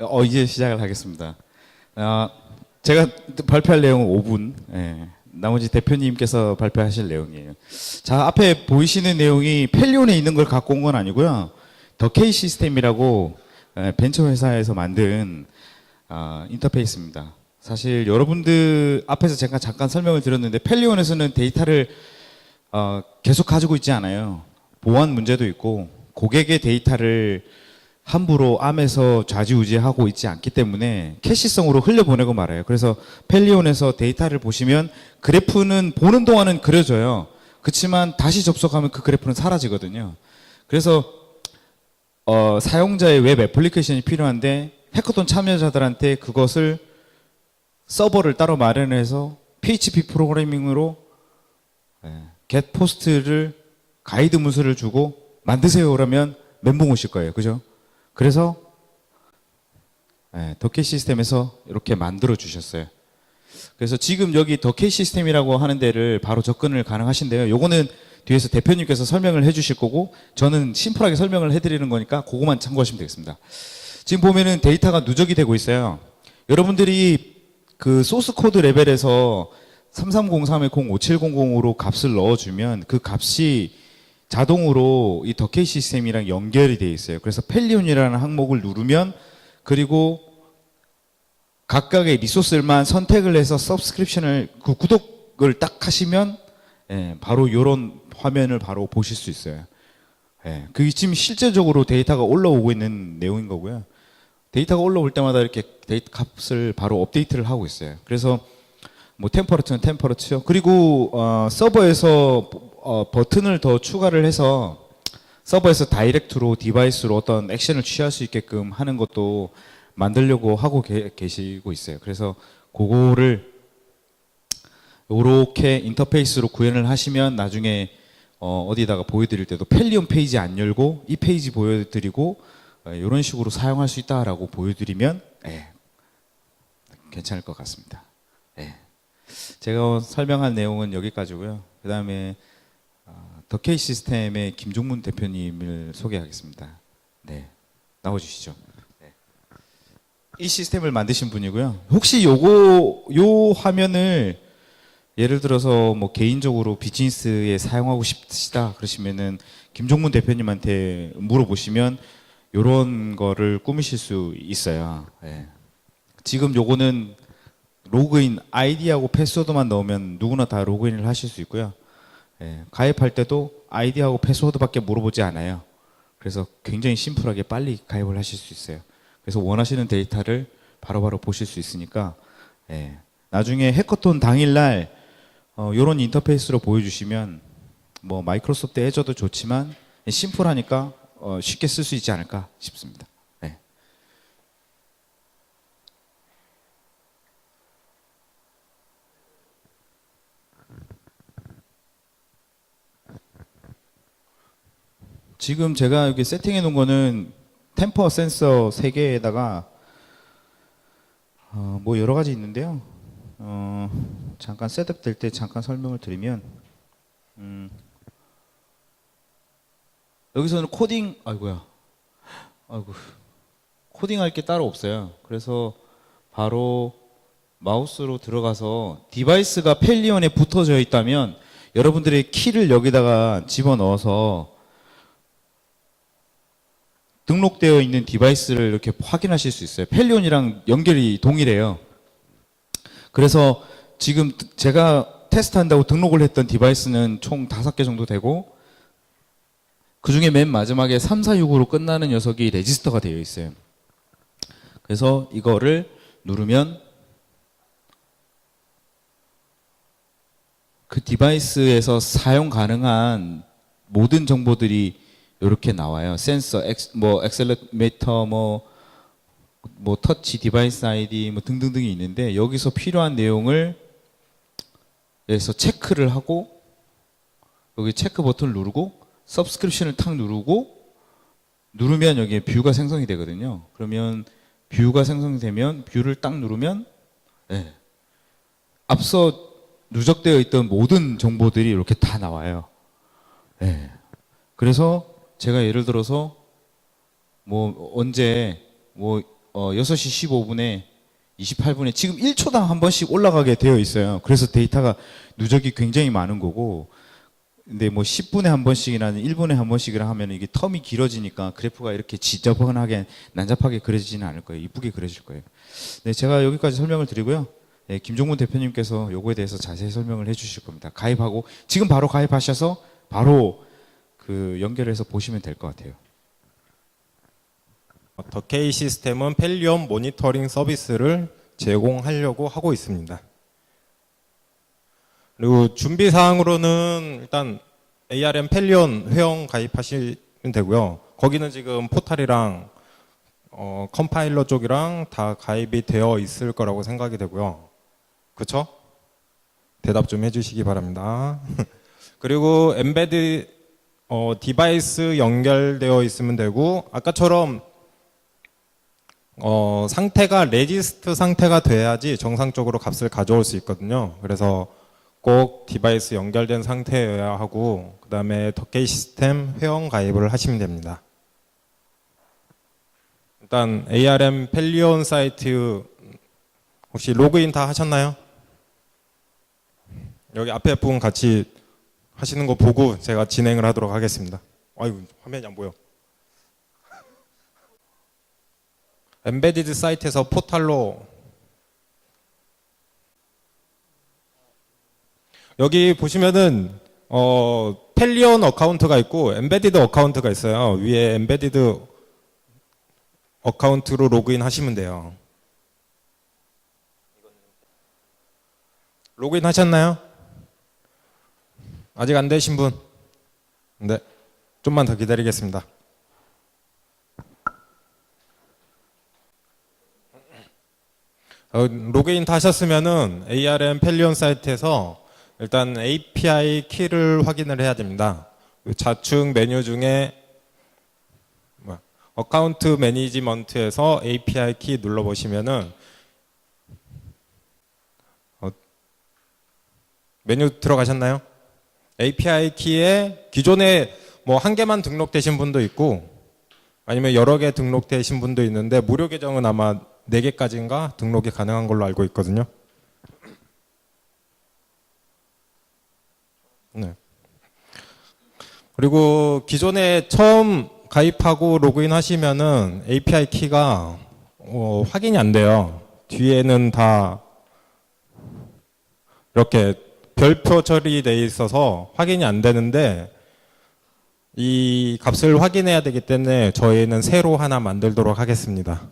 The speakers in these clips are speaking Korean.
어, 이제 시작을 하겠습니다. 아, 제가 발표할 내용은 5분, 예, 나머지 대표님께서 발표하실 내용이에요. 자, 앞에 보이시는 내용이 펠리온에 있는 걸 갖고 온 건 아니고요. 더케이 시스템이라고 예, 벤처 회사에서 만든 아, 인터페이스입니다. 사실 여러분들 앞에서 제가 잠깐 설명을 드렸는데 펠리온에서는 데이터를 어, 계속 가지고 있지 않아요. 보안 문제도 있고 고객의 데이터를 함부로 암에서 좌지우지하고 있지 않기 때문에 캐시성으로 흘려보내고 말아요. 그래서 펠리온에서 데이터를 보시면 그래프는 보는 동안은 그려져요. 그렇지만 다시 접속하면 그 그래프는 사라지거든요. 그래서 어, 사용자의 웹 애플리케이션이 필요한데 해커톤 참여자들한테 그것을 서버를 따로 마련해서 PHP 프로그래밍으로 예, get 포스트를 가이드 문서를 주고 만드세요 그러면 멘붕 오실 거예요. 그죠? 그래서 예, 더케 시스템에서 이렇게 만들어 주셨어요. 그래서 지금 여기 더케 시스템이라고 하는 데를 바로 접근을 가능하신데요. 요거는 뒤에서 대표님께서 설명을 해 주실 거고 저는 심플하게 설명을 해 드리는 거니까 그거만 참고하시면 되겠습니다. 지금 보면은 데이터가 누적이 되고 있어요. 여러분들이 그 소스 코드 레벨에서 3303에 05700으로 값을 넣어 주면 그 값이 자동으로 이 더케이 시스템이랑 연결이 되어 있어요. 그래서 펠리온이라는 항목을 누르면 그리고 각각의 리소스만 선택을 해서 서브스크립션을 그 구독을 딱 하시면 예, 바로 이런 화면을 바로 보실 수 있어요. 예, 그게 지금 실제적으로 데이터가 올라오고 있는 내용인 거고요. 데이터가 올라올 때마다 이렇게 데이터 값을 바로 업데이트를 하고 있어요. 그래서 뭐 템퍼러처는 템퍼러처 그리고 어, 서버에서 어, 버튼을 더 추가를 해서 서버에서 다이렉트로 디바이스로 어떤 액션을 취할 수 있게끔 하는 것도 만들려고 하고 계, 계시고 있어요. 그래서 그거를 이렇게 인터페이스로 구현을 하시면 나중에 어, 어디다가 보여드릴 때도 펠리온 페이지 안 열고 이 페이지 보여드리고 이런 식으로 사용할 수 있다라고 보여드리면 예, 괜찮을 것 같습니다. 예. 제가 설명할 내용은 여기까지고요. 그 다음에 더케이 시스템의 김종문 대표님을 소개하겠습니다. 네, 나와주시죠. 네. 이 시스템을 만드신 분이고요. 혹시 요거 요 화면을 예를 들어서 뭐 개인적으로 비즈니스에 사용하고 싶으시다 그러시면은 김종문 대표님한테 물어보시면 요런 거를 꾸미실 수 있어요. 예. 지금 요거는 로그인 아이디하고 패스워드만 넣으면 누구나 다 로그인을 하실 수 있고요. 예, 가입할 때도 아이디하고 패스워드밖에 물어보지 않아요. 그래서 굉장히 심플하게 빨리 가입을 하실 수 있어요. 그래서 원하시는 데이터를 바로바로 보실 수 있으니까 예, 나중에 해커톤 당일날 어, 이런 인터페이스로 보여주시면 뭐 마이크로소프트 애저도 좋지만 심플하니까 어, 쉽게 쓸 수 있지 않을까 싶습니다. 네. 지금 제가 여기 세팅해 놓은 거는 템퍼 센서 3개에다가 어, 뭐 여러 가지 있는데요. 어, 잠깐 셋업 될 때 잠깐 설명을 드리면 음, 여기서는 코딩 아이고야 아이고 코딩할 게 따로 없어요. 그래서 바로 마우스로 들어가서 디바이스가 펠리온에 붙어져 있다면 여러분들의 키를 여기다가 집어 넣어서 등록되어 있는 디바이스를 이렇게 확인하실 수 있어요. 펠리온이랑 연결이 동일해요. 그래서 지금 제가 테스트한다고 등록을 했던 디바이스는 총 다섯 개 정도 되고 그 중에 맨 마지막에 346으로 끝나는 녀석이 레지스터가 되어 있어요. 그래서 이거를 누르면 그 디바이스에서 사용 가능한 모든 정보들이 이렇게 나와요. 센서, 엑스, 뭐 엑셀러미터, 뭐, 뭐 터치 디바이스 아이디 뭐 등등등이 있는데 여기서 필요한 내용을 여기서 체크를 하고 여기 체크 버튼을 누르고 서브스크립션을 탁 누르고 누르면 여기에 뷰가 생성이 되거든요. 그러면 뷰가 생성되면 뷰를 딱 누르면 예, 앞서 누적되어 있던 모든 정보들이 이렇게 다 나와요. 예. 그래서 제가 예를 들어서 뭐 언제 뭐 어, 6시 15분에 28분에 지금 1초당 한 번씩 올라가게 되어 있어요. 그래서 데이터가 누적이 굉장히 많은 거고 근데 뭐 10분에 한 번씩이나 1분에 한 번씩이라 하면 이게 텀이 길어지니까 그래프가 이렇게 지저분하게 난잡하게 그려지지는 않을 거예요. 이쁘게 그려질 거예요. 네, 제가 여기까지 설명을 드리고요. 네, 김종문 대표님께서 요거에 대해서 자세히 설명을 해 주실 겁니다. 가입하고 지금 바로 가입하셔서 바로 그 연결해서 보시면 될 것 같아요. 더케이 시스템은 펠리엄 모니터링 서비스를 제공하려고 하고 있습니다. 그리고 준비 사항으로는 일단 ARM 펠리온 회원 가입하시면 되고요. 거기는 지금 포탈이랑 어, 컴파일러 쪽이랑 다 가입이 되어 있을 거라고 생각이 되고요. 그렇죠? 대답 좀 해주시기 바랍니다. 그리고 엠베드 어, 디바이스 연결되어 있으면 되고 아까처럼 어, 상태가 레지스트 상태가 돼야지 정상적으로 값을 가져올 수 있거든요. 그래서 꼭 디바이스 연결된 상태여야 하고 그 다음에 덕케이 시스템 회원 가입을 하시면 됩니다. 일단 ARM 펠리온 사이트 혹시 로그인 다 하셨나요? 여기 앞에 부분 같이 하시는 거 보고 제가 진행을 하도록 하겠습니다. 아이고 화면이 안 보여. 엠베디드 사이트에서 포탈로 여기 보시면은 어 펠리온 어카운트가 있고 엠베디드 어카운트가 있어요. 위에 엠베디드 어카운트로 로그인 하시면 돼요. 로그인 하셨나요? 아직 안 되신 분? 네. 좀만 더 기다리겠습니다. 어, 로그인 다 하셨으면은 ARM 펠리온 사이트에서 일단 API 키를 확인을 해야 됩니다. 그 좌측 메뉴 중에 어카운트 매니지먼트에서 API 키 눌러 보시면은 어, 메뉴 들어가셨나요? API 키에 기존에 뭐 한 개만 등록되신 분도 있고 아니면 여러 개 등록되신 분도 있는데 무료 계정은 아마 4개까지인가 등록이 가능한 걸로 알고 있거든요. 네. 그리고 기존에 처음 가입하고 로그인 하시면은 API 키가 어, 확인이 안 돼요. 뒤에는 다 이렇게 별표 처리돼 있어서 확인이 안 되는데 이 값을 확인해야 되기 때문에 저희는 새로 하나 만들도록 하겠습니다.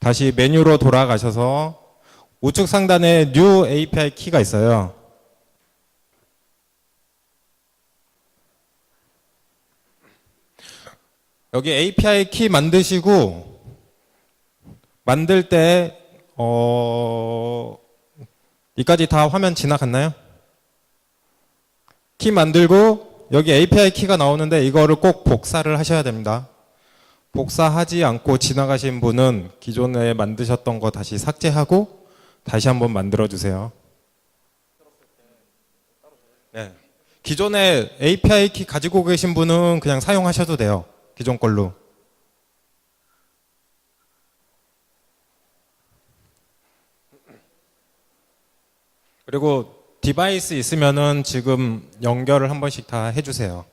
다시 메뉴로 돌아가셔서 우측 상단에 New API 키가 있어요. 여기 API 키 만드시고 만들 때 어, 이까지 다 화면 지나갔나요? 키 만들고 여기 API 키가 나오는데 이거를 꼭 복사를 하셔야 됩니다. 복사하지 않고 지나가신 분은 기존에 만드셨던 거 다시 삭제하고 다시 한번 만들어 주세요. 네. 기존에 API 키 가지고 계신 분은 그냥 사용하셔도 돼요. 기존 걸로. 그리고 디바이스 있으면은 지금 연결을 한 번씩 다 해주세요.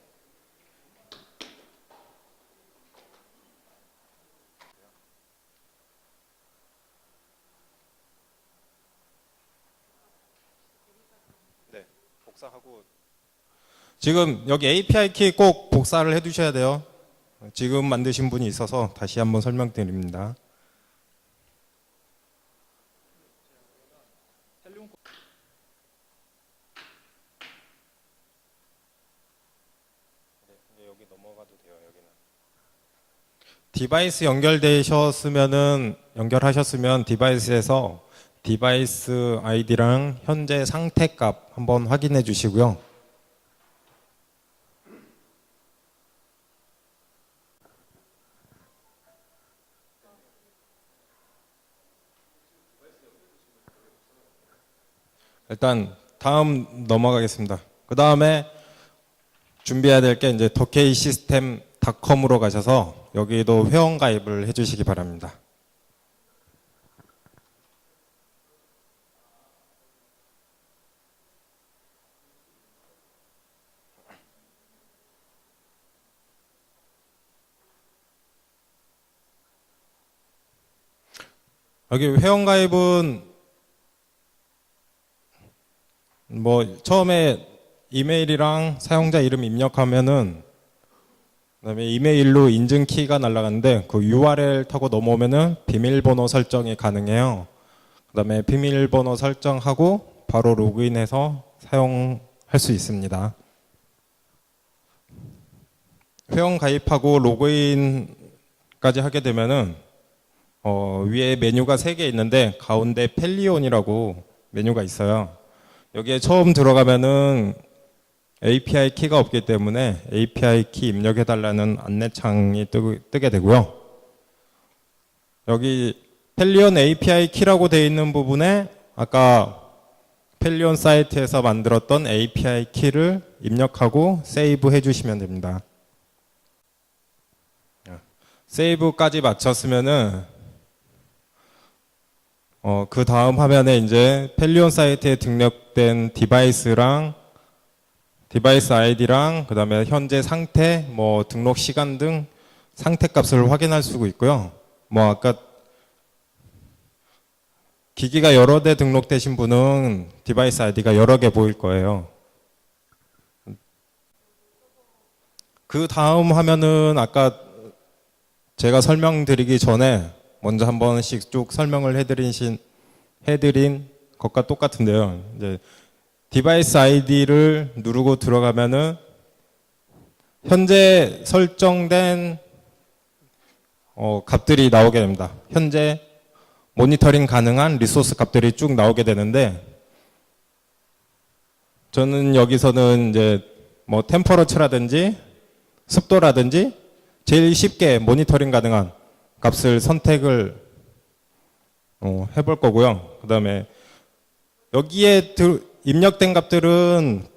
네, 복사하고 지금 여기 API 키 꼭 복사를 해두셔야 돼요. 지금 만드신 분이 있어서 다시 한번 설명드립니다. 여기 넘어가도 돼요. 여기는 디바이스 연결되셨으면은 연결하셨으면 디바이스에서 디바이스 아이디랑 현재 상태 값 한번 확인해 주시고요. 일단 다음 넘어가겠습니다. 그 다음에 준비해야 될 게 이제 더케이 시스템 닷컴으로 가셔서 여기도 회원 가입을 해주시기 바랍니다. 여기 회원 가입은 뭐 처음에 이메일이랑 사용자 이름 입력하면은 그다음에 이메일로 인증 키가 날아가는데 그 URL 타고 넘어오면은 비밀번호 설정이 가능해요. 그다음에 비밀번호 설정하고 바로 로그인해서 사용할 수 있습니다. 회원 가입하고 로그인까지 하게 되면은 어, 위에 메뉴가 세개 있는데 가운데 펠리온이라고 메뉴가 있어요. 여기에 처음 들어가면은 API 키가 없기 때문에 API 키 입력해 달라는 안내창이 뜨, 뜨게 되고요. 여기 펠리온 API 키라고 되어 있는 부분에 아까 펠리온 사이트에서 만들었던 API 키를 입력하고 세이브 해주시면 됩니다. 세이브까지 마쳤으면은 어, 그 다음 화면에 이제 펠리온 사이트에 등록된 디바이스랑 디바이스 아이디랑 그 다음에 현재 상태, 뭐 등록 시간 등 상태 값을 확인할 수 있고요. 뭐 아까 기기가 여러 대 등록되신 분은 디바이스 아이디가 여러 개 보일 거예요. 그 다음 화면은 아까 제가 설명드리기 전에 먼저 한 번씩 쭉 설명을 해드린 해드린 것과 똑같은데요. 이제 디바이스 아이디를 누르고 들어가면은 현재 설정된 어, 값들이 나오게 됩니다. 현재 모니터링 가능한 리소스 값들이 쭉 나오게 되는데 저는 여기서는 이제 뭐 템퍼러처라든지 습도라든지 제일 쉽게 모니터링 가능한 값을 선택을 어, 해볼 거고요. 그 다음에 여기에 들- 입력된 값들은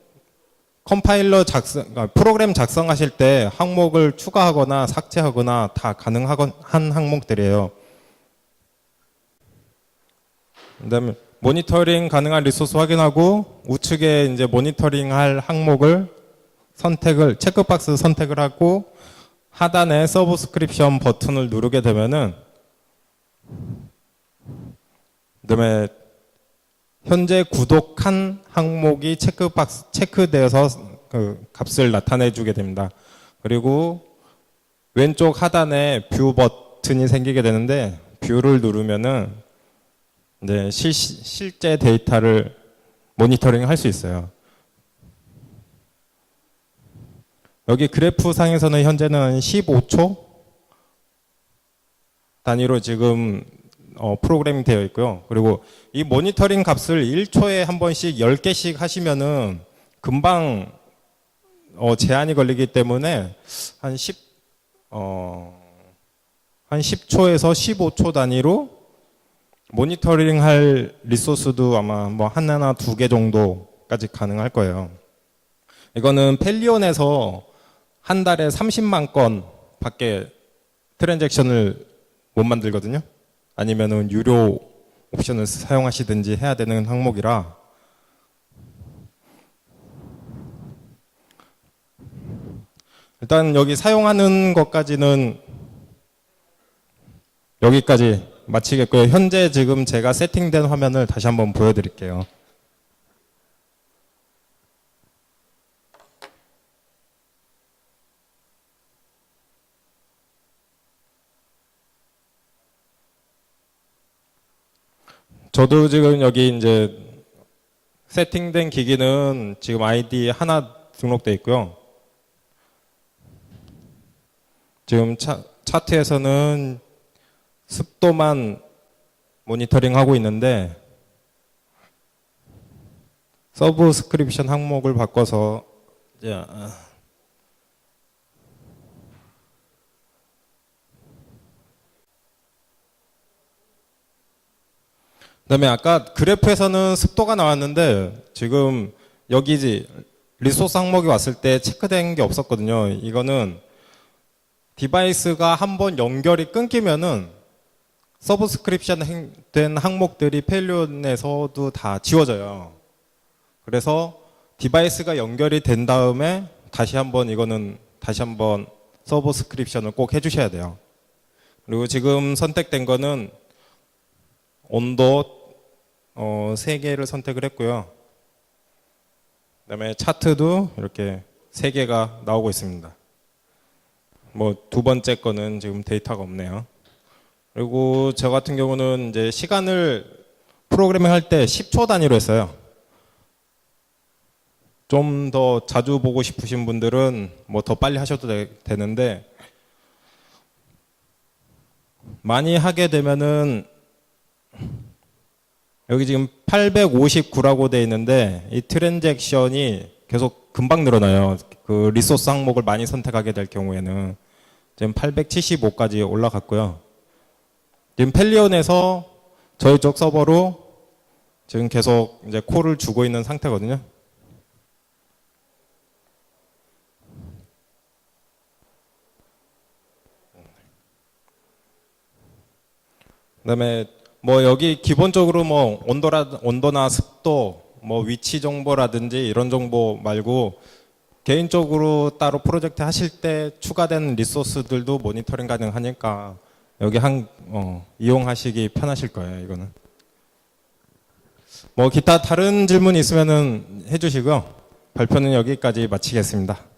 컴파일러 작성, 아, 프로그램 작성하실 때 항목을 추가하거나 삭제하거나 다 가능한 항목들이에요. 그다음에 모니터링 가능한 리소스 확인하고 우측에 이제 모니터링 할 항목을 선택을 체크박스 선택을 하고 하단에 서브스크립션 버튼을 누르게 되면은 그다음에 현재 구독한 항목이 체크박스 체크되어서 그 값을 나타내 주게 됩니다. 그리고 왼쪽 하단에 뷰 버튼이 생기게 되는데 뷰를 누르면은 이제 실, 실제 데이터를 모니터링 할 수 있어요. 여기 그래프 상에서는 현재는 15초 단위로 지금 어, 프로그램이 되어 있고요. 그리고 이 모니터링 값을 1초에 한 번씩 10개씩 하시면은 금방 어, 제한이 걸리기 때문에 한 10, 어, 한 10초에서 15초 단위로 모니터링 할 리소스도 아마 뭐 하나나 두 개 정도까지 가능할 거예요. 이거는 펠리온에서 한 달에 30만 건 밖에 트랜잭션을 못 만들거든요. 아니면은 유료 옵션을 사용하시든지 해야 되는 항목이라 일단 여기 사용하는 것까지는 여기까지 마치겠고요. 현재 지금 제가 세팅된 화면을 다시 한번 보여드릴게요. 저도 지금 여기 이제 세팅된 기기는 지금 아이디 하나 등록돼 있고요. 지금 차, 차트에서는 습도만 모니터링 하고 있는데 서브스크립션 항목을 바꿔서 이제 그다음에 아까 그래프에서는 습도가 나왔는데 지금 여기지 리소스 항목이 왔을 때 체크된 게 없었거든요. 이거는 디바이스가 한번 연결이 끊기면은 서브스크립션 행- 된 항목들이 펠리온에서도 다 지워져요. 그래서 디바이스가 연결이 된 다음에 다시 한번 이거는 다시 한번 서브스크립션을 꼭 해주셔야 돼요. 그리고 지금 선택된 거는 온도 어, 3개를 선택을 했고요. 그 다음에 차트도 이렇게 3개가 나오고 있습니다. 뭐 두 번째 거는 지금 데이터가 없네요. 그리고 저 같은 경우는 이제 시간을 프로그래밍 할 때 10초 단위로 했어요. 좀 더 자주 보고 싶으신 분들은 뭐 더 빨리 하셔도 되, 되는데 많이 하게 되면은 여기 지금 859라고 돼 있는데 이 트랜잭션이 계속 금방 늘어나요. 그 리소스 항목을 많이 선택하게 될 경우에는 지금 875까지 올라갔고요. 지금 펠리온에서 저희 쪽 서버로 지금 계속 이제 콜을 주고 있는 상태거든요. 그다음에 뭐 여기 기본적으로 뭐 온도라 온도나 습도 뭐 위치 정보라든지 이런 정보 말고 개인적으로 따로 프로젝트 하실 때 추가된 리소스들도 모니터링 가능하니까 여기 한 어, 이용하시기 편하실 거예요 이거는 뭐 기타 다른 질문 있으면은 해주시고요 발표는 여기까지 마치겠습니다.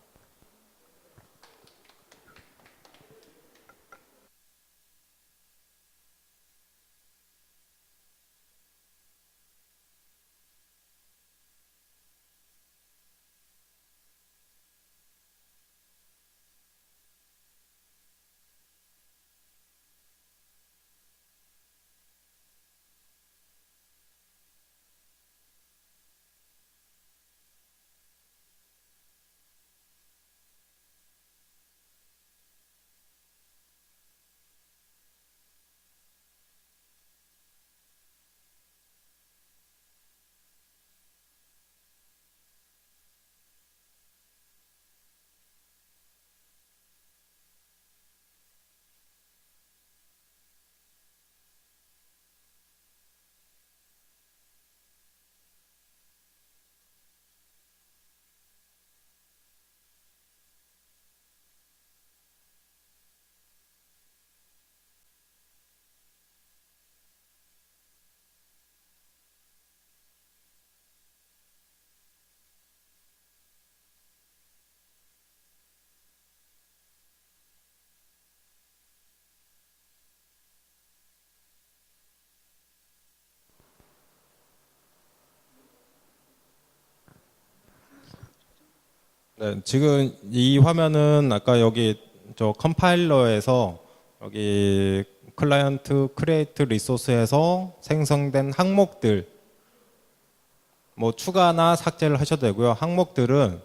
네, 지금 이 화면은 아까 여기 저 컴파일러에서 여기 클라이언트 크리에이트 리소스에서 생성된 항목들 뭐 추가나 삭제를 하셔도 되고요. 항목들은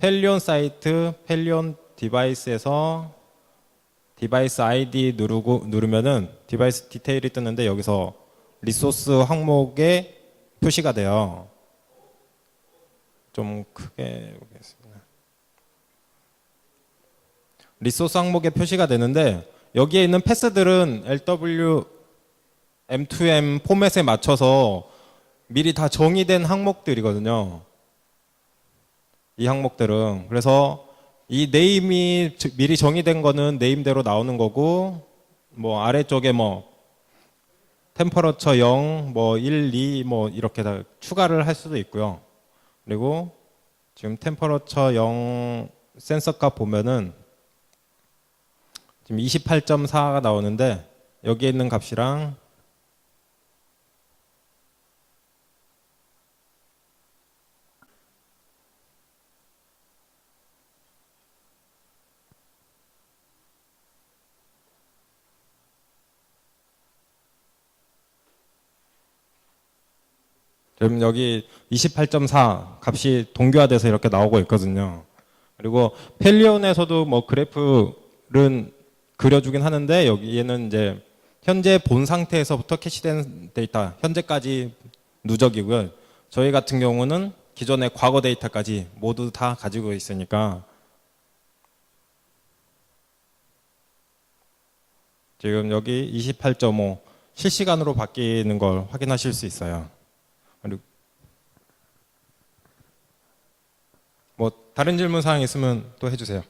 펠리온 사이트, 펠리온 디바이스에서 디바이스 아이디 누르고 누르면은 디바이스 디테일이 뜨는데 여기서 리소스 항목에 표시가 돼요. 좀 크게 보겠습니다. 리소스 항목에 표시가 되는데 여기에 있는 패스들은 LW M2M 포맷에 맞춰서 미리 다 정의된 항목들이거든요. 이 항목들은 그래서 이 네임이 저- 미리 정의된 거는 네임대로 나오는 거고 뭐 아래쪽에 뭐 템퍼러처 0, 뭐 1, 2, 뭐 이렇게 다 추가를 할 수도 있고요. 그리고 지금 템퍼러처 0 센서 값 보면은 지금 28.4가 나오는데 여기에 있는 값이랑 지금 여기 28.4 값이 동규화돼서 이렇게 나오고 있거든요. 그리고 펠리온에서도 뭐 그래프는 그려주긴 하는데 여기에는 이제 현재 본 상태에서부터 캐시된 데이터 현재까지 누적이고요. 저희 같은 경우는 기존의 과거 데이터까지 모두 다 가지고 있으니까 지금 여기 28.5 실시간으로 바뀌는 걸 확인하실 수 있어요. 뭐 다른 질문 사항 있으면 또 해주세요.